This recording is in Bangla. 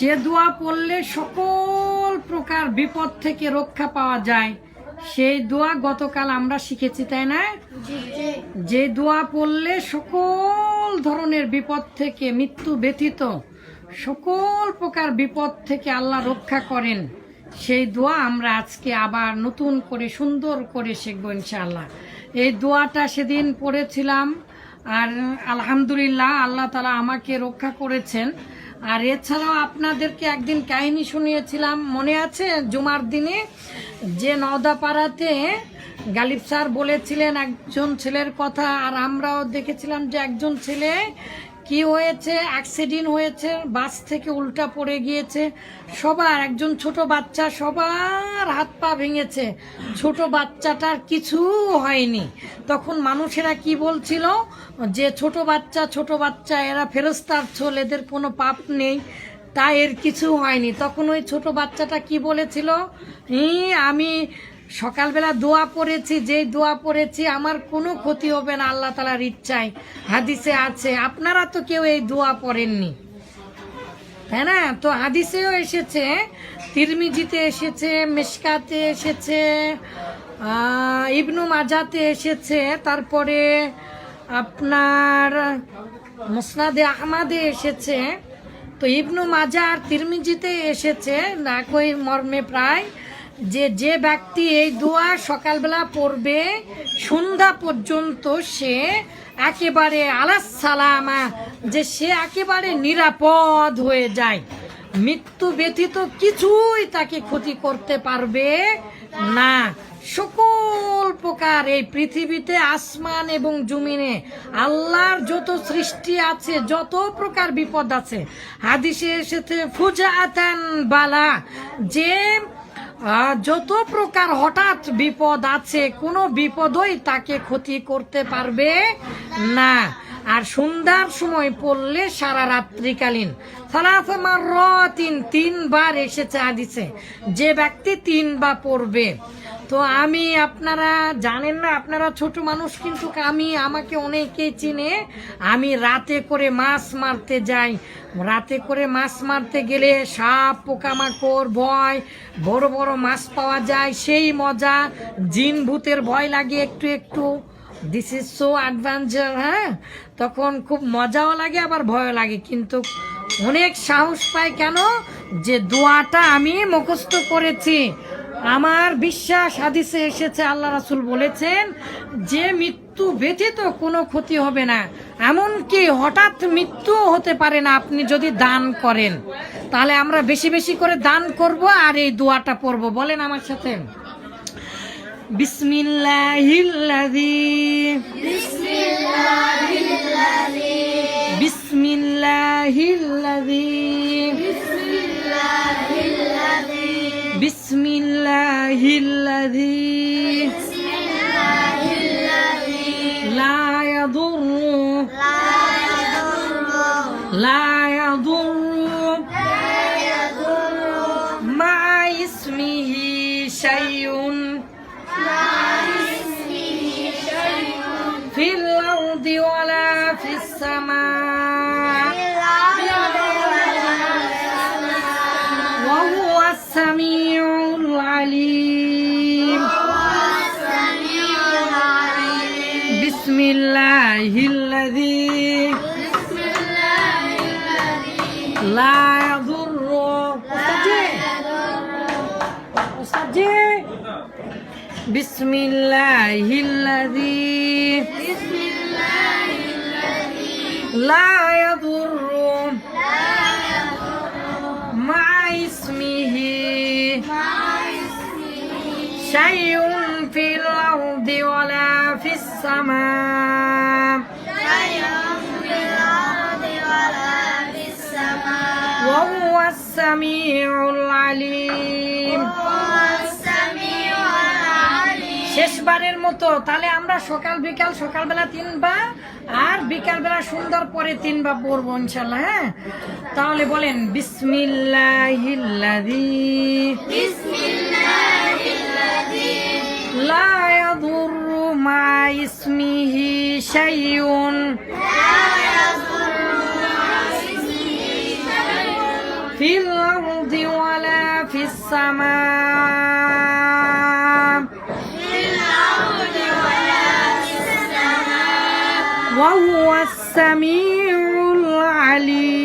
যে দোয়া পড়লে সকল প্রকার বিপদ থেকে রক্ষা পাওয়া যায় সেই দোয়া গতকাল আমরা শিখেছি তাই না? যে দোয়া পড়লে সকল ধরনের বিপদ থেকে মৃত্যু ব্যতীত সকল প্রকার বিপদ থেকে আল্লাহ রক্ষা করেন সেই দোয়া আমরা আজকে আবার নতুন করে সুন্দর করে শিখব ইনশাআল্লাহ। এই দোয়াটা সেদিন পড়েছিলাম আর আলহামদুলিল্লাহ আল্লাহ তালা আমাকে রক্ষা করেছেন। আর এছাড়াও আপনাদেরকে একদিন কাহিনী শুনিয়েছিলাম। মনে আছে জুমার দিনে? যে নওদাপাড়াতে গালিব স্যার বলেছিলেন একজন ছেলের কথা, আর আমরাও দেখেছিলাম যে একজন ছেলে কি হয়েছে? অ্যাক্সিডেন্ট হয়েছে বাস থেকে উল্টা পড়ে গিয়েছে। সবার একজন ছোট বাচ্চা সবার হাত পা ভেঙেছে। ছোট বাচ্চাটার কিছু হয়নি। তখন মানুষেরা কি বলছিল? যে ছোট বাচ্চা ছোট বাচ্চা এরা ফেরস্তার ছোল এদের কোনো পাপ নেই তাই এর কিছু হয়নি। তখন ওই ছোট বাচ্চাটা কি বলেছিল? "ই, আমি সকালবেলা দোয়া পড়েছি, যেই দোয়া পড়েছি, আমার কোনো ক্ষতি হবে না, আল্লাহ তালার ইচ্ছায় হাদিসে আছে, আপনারা তো কেউ এই দোয়া পড়েননি। তাই না? তো হাদিসেও এসেছে, তিরমিজিতে এসেছে, মেশকাতে এসেছে ইবনু মাজাতে এসেছে, তারপরে আপনার মুসনাদে আহমাদে এসেছে। তো ইবনু মাজা আর তিরমিজিতে এসেছে, না একই মর্মে প্রায় যে যে ব্যক্তি এই দোয়া সকালবেলা পড়বে, সন্ধ্যা পর্যন্ত সে একেবারে আলাস সালামা যে সে একেবারে নিরাপদ হয়ে যায়। মৃত্যু ব্যতীত কিছুই তাকে ক্ষতি করতে পারবে না। সকল প্রকার এই পৃথিবীতে আসমান এবং জমিনে আল্লাহর যত সৃষ্টি আছে, যত প্রকার বিপদ আছে, হাদিসে এসেছে ফুজাতান বালা, যে যত প্রকার হঠাৎ বিপদ আছে কোনো বিপদই তাকে ক্ষতি করতে পারবে না। আর সন্ধ্যার সময় পড়লে সারা রাত্রিকালীন। সালাফামার তিন তিনবার এসেছে হাদিসে, যে ব্যক্তি তিনবার পড়বে। তো আমি আপনারা জানেন না, আপনারা ছোট মানুষ কিন্তু আমি, আমাকে অনেকেই চিনে। আমি রাতে করে মাছ মারতে যাই। রাতে করে মাছ মারতে গেলে সাপ, পোকামাকড়, ভয়, বড় বড় মাছ পাওয়া যায়। সেই মজা, জিন ভূতের ভয় লাগে একটু একটু। দিস ইজ সো অ্যাডভেঞ্চার হ্যাঁ? তখন খুব মজাও লাগে, আবার ভয়ও লাগে। কিন্তু অনেক সাহস পাই কেন? যে দোয়াটা আমি মুখস্থ করেছি। আমার বিশ্বাস হাদিসে এসেছে, আল্লাহ রাসুল বলেছেন, যে মৃত্যু ব্যতীত কোনো ক্ষতি হবে না। এমনকি হঠাৎ মৃত্যু হতে পারে না আপনি যদি দান করেন। তাহলে আমরা বেশি বেশি করে দান করব আর এই দোয়াটা পড়ব। বলেন আমার সাথে। بسم الله الذي بسم الله الذي بسم الله الذي بسم الله الذي بسم الله الذي بسم الله الذي لا يضر لا يضر لا السماء وهو السميع العليم بسم الله الذي لا يضر أستاذي بسم الله الذي لا يضر مع اسمه. شيء في الأرض ولا في السماء. وهو السميع العليم. শেষবারের মতো তাহলে আমরা সকাল বিকাল সকালবেলা তিনবা আর বিকালবেলা সুন্দর পরে তিনবা পড়ব ইনশাল্লাহ হ্যাঁ? তাহলে বলেন বিসমিল্লাহিল্লাদি লা ইয়াদুরু মা ইসমিহি শাইউন। ফিল আরদি ওয়ালা ফিস সামা। وهو السميع العليم